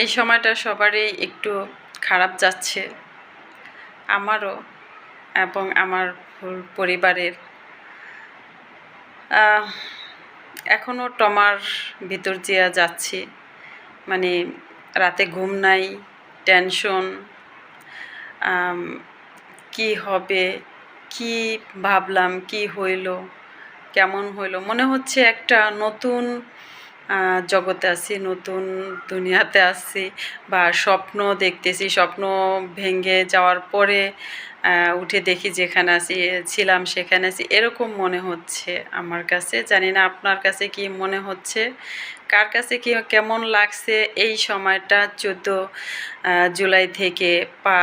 এই সময়টা সবারই একটু খারাপ যাচ্ছে। আমারও এবং আমার পরিবারের। এখনও টমার ভিতর দিয়া যাচ্ছি। মানে রাতে ঘুম নাই, টেনশন। কি হবে, কি ভাবলাম, কি হইল, কেমন হইল? মনে হচ্ছে একটা নতুন জগতে আছি, নতুন দুনিয়াতে আছি বা স্বপ্ন দেখতেছি, স্বপ্ন ভেঙে যাওয়ার পরে উঠে দেখি যেখানে আছি, ছিলাম সেখানে আছি, এরকম মনে হচ্ছে আমার কাছে। জানি না আপনার কাছে কি মনে হচ্ছে? কার কাছে কি, কেমন লাগছে এই সময়টা? চোদ্দ জুলাই থেকে পা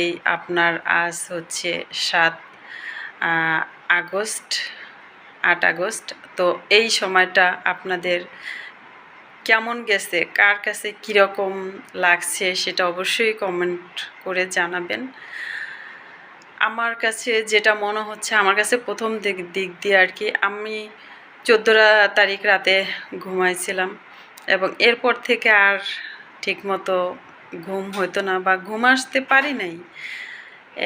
এই আপনার আজ হচ্ছে সাত আগস্ট। আট আগস্ট। তো এই সময়টা আপনাদের কেমন গেছে? কার কাছে কীরকম লাগছে সেটা অবশ্যই কমেন্ট করে জানাবেন। আমার কাছে যেটা মনে হচ্ছে, আমার কাছে প্রথম দিক দিক দিয়ে আর কি, আমি চোদ্দোটা তারিখ রাতে ঘুমাইছিলাম এবং এরপর থেকে আর ঠিকমতো ঘুম হতো না বা ঘুম আসতে পারি নাই।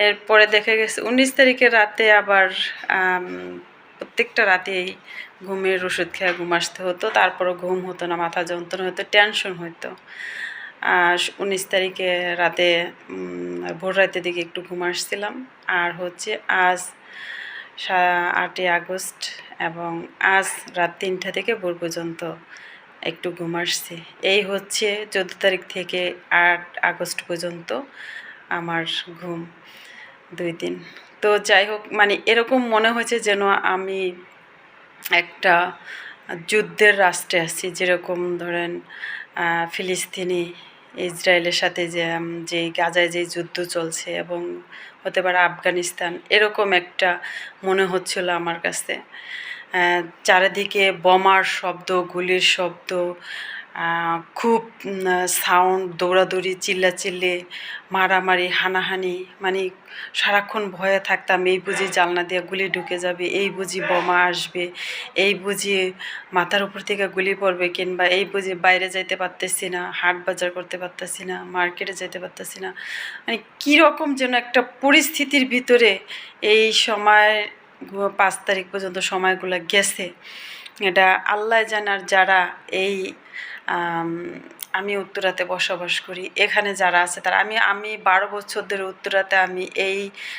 এরপরে দেখা গেছে, উনিশ তারিখের রাতে আবার প্রত্যেকটা রাতেই ঘুমের ওষুধ খেয়ে ঘুম আসতে হতো, তারপরও ঘুম হতো না, মাথা যন্ত্রণা হতো টেনশন হতো আর উনিশ তারিখে রাতে ভোর রাতের দিকে একটু ঘুম আসছিলাম। আর হচ্ছে আজ আটই আগস্ট এবং আজ রাত তিনটা থেকে ভোর পর্যন্ত একটু ঘুম আসছে। এই হচ্ছে চোদ্দ তারিখ থেকে আট আগস্ট পর্যন্ত আমার ঘুম। দুই দিন। তো যাই হোক মানে এরকম মনে হয়েছে যেন আমি একটা যুদ্ধের রাষ্ট্রে আছি। যেরকম ধরেন ফিলিস্তিনি ইসরায়েলের সাথে যে যে গাজায় যে যুদ্ধ চলছে এবং হতে পারে আফগানিস্তান, এরকম একটা মনে হচ্ছিল আমার কাছে। চারিদিকে বোমার শব্দ, গুলির শব্দ খুব সাউন্ড দৌড়াদৌড়ি, চিল্লাচিল্লি, মারামারি, হানাহানি মানে সারাক্ষণ ভয়ে থাকতাম, এই বুঝি জানলা দিয়ে গুলি ঢুকে যাবে, এই বুঝি বোমা আসবে, এই বুঝি মাথার উপর থেকে গুলি পড়বে কিংবা এই বুঝি বাইরে যাইতে পারতেছি না, হাট বাজার করতে পারতেছি না, মার্কেটে যেতে পারতেছি না মানে কীরকম যেন একটা পরিস্থিতির ভিতরে এই সময় পাঁচ তারিখ পর্যন্ত সময়গুলো গেছে। এটা আল্লাহ জানার যারা এই আম, উত্তরাতে বসবাস করি। এখানে যারা আছে তারা আমি আমি বারো বছর ধরে উত্তরাতে আমি এই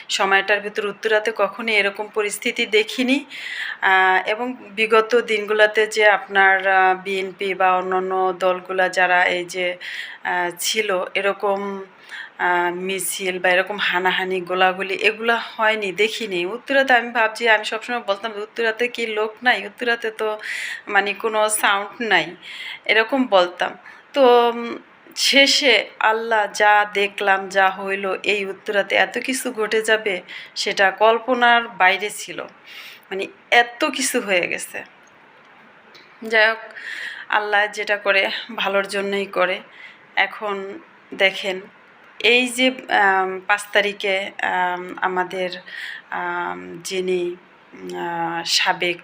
সময়টার ভিতর উত্তরাতে কখনোই এরকম পরিস্থিতি দেখিনি। এবং বিগত দিনগুলোতে যে আপনার বিএনপি বা অন্যান্য দলগুলা যারা এই যে ছিল এরকম মিছিল বা এরকম হানাহানি, গোলাগুলি এগুলা হয়নি, দেখিনি। উত্তরাতে আমি ভাবছি, আমি সবসময় বলতাম উত্তরাতে কি লোক নাই? উত্তরাতে তো মানে কোনো সাউন্ড নাই, এরকম বলতাম। তো শেষে আল্লাহ যা দেখলাম, যা হইল, এই উত্তরাতে এত কিছু ঘটে যাবে, সেটা কল্পনার বাইরে ছিল। মানে এত কিছু হয়ে গেছে। যাই হোক, আল্লাহ যেটা করে, ভালোর জন্যই করে। এখন দেখেন এই যে পাঁচ তারিখে আমাদের যিনি সাবেক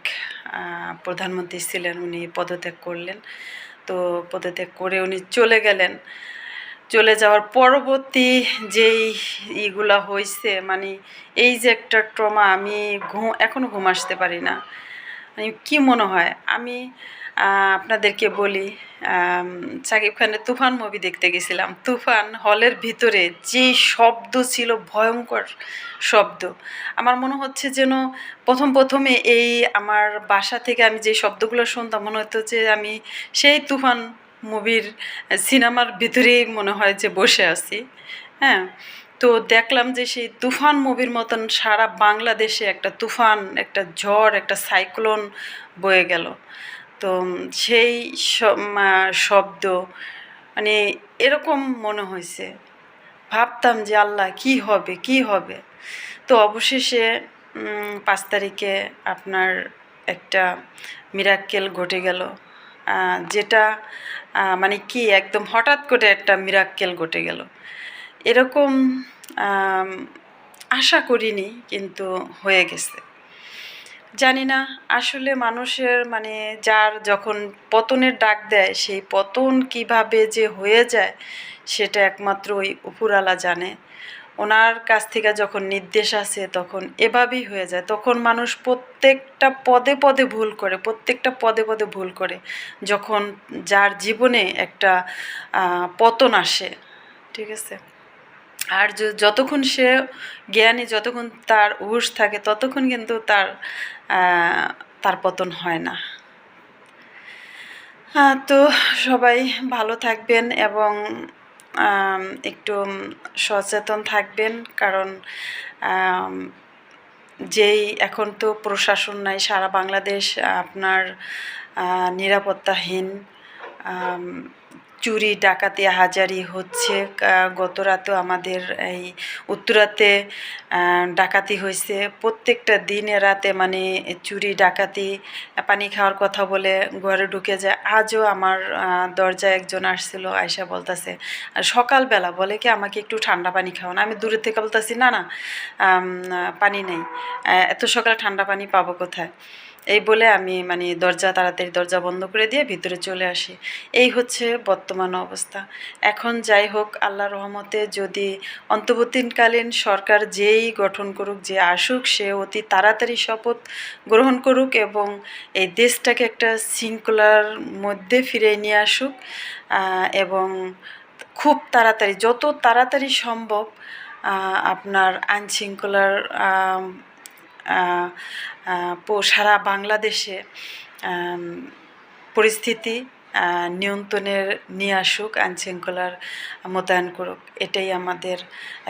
প্রধানমন্ত্রী ছিলেন, উনি পদত্যাগ করলেন। তো পদত্যাগ করে উনি চলে গেলেন। চলে যাওয়ার পরবর্তী যেই ইগুলা হয়েছে মানে এই যে একটা ট্রমা, আমি ঘুম এখনও ঘুম আসতে পারি না। কি মনে হয়? আমি আপনাদেরকে বলি সাকিব খানের তুফান মুভি দেখতে গেছিলাম। তুফান হলের ভিতরে যে শব্দ ছিল, ভয়ঙ্কর শব্দ। আমার মনে হচ্ছে যেন প্রথম প্রথমে এই আমার বাসা থেকে আমি যে শব্দগুলো শুনতাম, মনে হতো যে আমি সেই তুফান মুভির সিনেমার ভিতরেই মনে হয় যে বসে আছি। হ্যাঁ? তো দেখলাম যে সেই তুফান মুভির মতন সারা বাংলাদেশে একটা তুফান, একটা ঝড়, একটা সাইক্লোন বয়ে গেল। তো সেই শব্দ মানে এরকম মনে হয়েছে। ভাবতাম যে আল্লাহ, কি হবে কি হবে? তো অবশেষে পাঁচ তারিখে আপনার একটা মিরাক্কেল ঘটে গেল। যেটা মানে কি, একদম হঠাৎ করে একটা মিরাক্কেল ঘটে গেল। এরকম আশা করিনি কিন্তু হয়ে গেছে। জানি না আসলে মানুষের মানে যার যখন পতনের ডাক দেয়, সেই পতন কীভাবে যে হয়ে যায়, সেটা একমাত্র ওই উপরালা জানে। ওনার কাছ থেকে যখন নির্দেশ আসে, তখন এভাবেই হয়ে যায়। তখন মানুষ প্রত্যেকটা পদে পদে ভুল করে, প্রত্যেকটা পদে পদে ভুল করে। যখন যার জীবনে একটা পতন আসে, ঠিক আছে? আর যতক্ষণ সে জ্ঞানী, যতক্ষণ তার হুঁশ থাকে, ততক্ষণ কিন্তু তার তার পতন হয় না। তো সবাই ভালো থাকবেন এবং একটু সচেতন থাকবেন কারণ যেই এখন তো প্রশাসন নাই, সারা বাংলাদেশ আপনার নিরাপত্তাহীন। চুরি, ডাকাতি, হাজারি হচ্ছে। গত রাতেও আমাদের এই উত্তরাতে ডাকাতি হয়েছে। প্রত্যেকটা দিনে রাতে মানে চুরি, ডাকাতি, পানি খাওয়ার কথা বলে ঘরে ঢুকে যায়। আজও আমার দরজায় একজন আসছিল আয়সা বলতেছে সকালবেলা বলে কি আমাকে একটু ঠান্ডা পানি খাওয়ান আমি দূরে থেকে বলতেছি, না না পানি নেই। এত সকালে ঠান্ডা পানি পাবো কোথায়? এই বলে আমি মানে দরজা তাড়াতাড়ি দরজা বন্ধ করে দিয়ে ভিতরে চলে আসি। এই হচ্ছে বর্তমান অবস্থা। এখন যাই হোক আল্লাহ রহমতে যদি অন্তর্বর্তীকালীন সরকার যেই গঠন করুক যে আসুক সে অতি তাড়াতাড়ি শপথ গ্রহণ করুক এবং এই দেশটাকে একটা শৃঙ্খলার মধ্যে ফিরিয়ে নিয়ে আসুক এবং খুব তাড়াতাড়ি যত তাড়াতাড়ি সম্ভব আপনার আহ, পো- সারা বাংলাদেশে পরিস্থিতি নিয়ন্ত্রণের নিয়ে আসুক আইনশৃঙ্খলার মোতায়েন করুক, এটাই আমাদের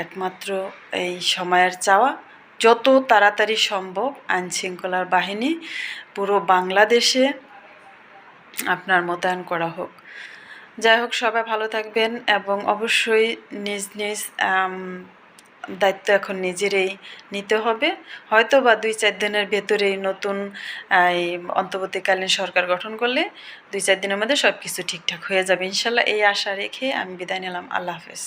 একমাত্র এই সময়ের চাওয়া। যত তাড়াতাড়ি সম্ভব আইনশৃঙ্খলার বাহিনী পুরো বাংলাদেশে আপনার মোতায়েন করা হোক। যাই হোক, সবাই ভালো থাকবেন এবং অবশ্যই নিজ নিজ দায়িত্ব এখন নিজেরই নিতে হবে। হয়তো বা দুই চার দিনের ভেতরেই নতুন এই অন্তর্বর্তীকালীন সরকার গঠন করলে দুই চার দিনের মধ্যে সব কিছু ঠিকঠাক হয়ে যাবে। ইনশাল্লাহ এই আশা রেখে আমি বিদায় নিলাম। আল্লাহ হাফেজ।